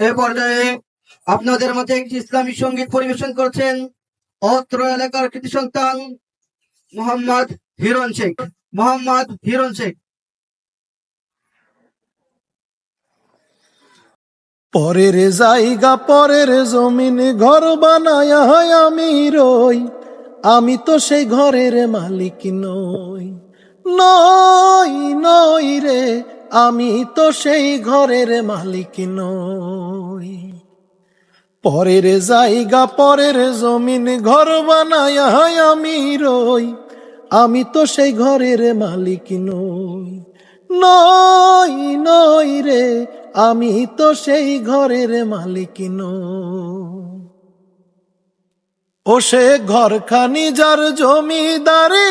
এ পর্যায়ে আপনাদের মধ্যে একটি ইসলামী সংগীত পরিবেশন করছেন অত্র এলাকার কৃতি সন্তান মোহাম্মদ হিরণ শেখ। মোহাম্মদ হিরণ শেখ। পরের জায়গা, পরের জমিন ঘর বানায় আমি রই। আমি তো সেই ঘরের মালিক নই। নই নই রে আমি তো সেই ঘরের মালিক নই। পরের জায়গা, পরের জমিন, ঘর বানায় আমি রই। আমি তো সেই ঘরের মালিক নই। নই নই রে, আমি তো সেই ঘরের মালিক নই। ও সে ঘরখানি যার জমিদারি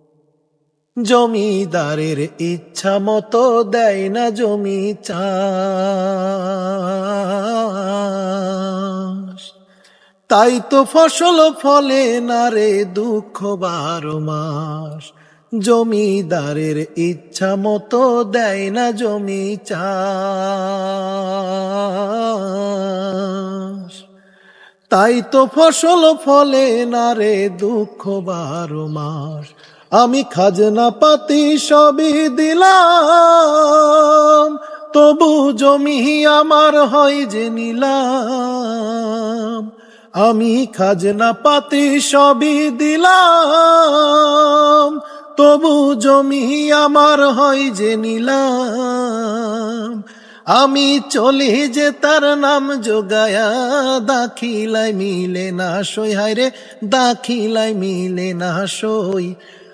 জমিদারের ইচ্ছা মতো দেয় না জমি তাই তো ফসল ফলে না রে দুঃখ বারো মাস। জমিদারের ইচ্ছা মতো দেয় না জমি তাই তো ফসল ফলে না রে দুঃখ বারো মাস। আমি খাজনা পাতি সবই দিলাম, তবু জমি আমার হয় যে নিলাম। আমি খাজনা পাতি সবই দিলাম, তবু জমি আমার হয় যে নিলাম। আমি চলি যে তার নাম যোগায়া দাখিলাই মিলে না সই। হায় রে দাখিলাই মিলে না সই।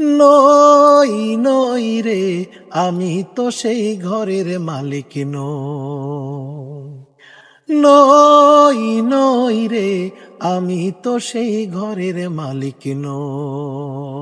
নই নই রে, আমি তো সেই ঘরের মালিক নই। নই রে, আমি তো সেই ঘরের মালিক নই।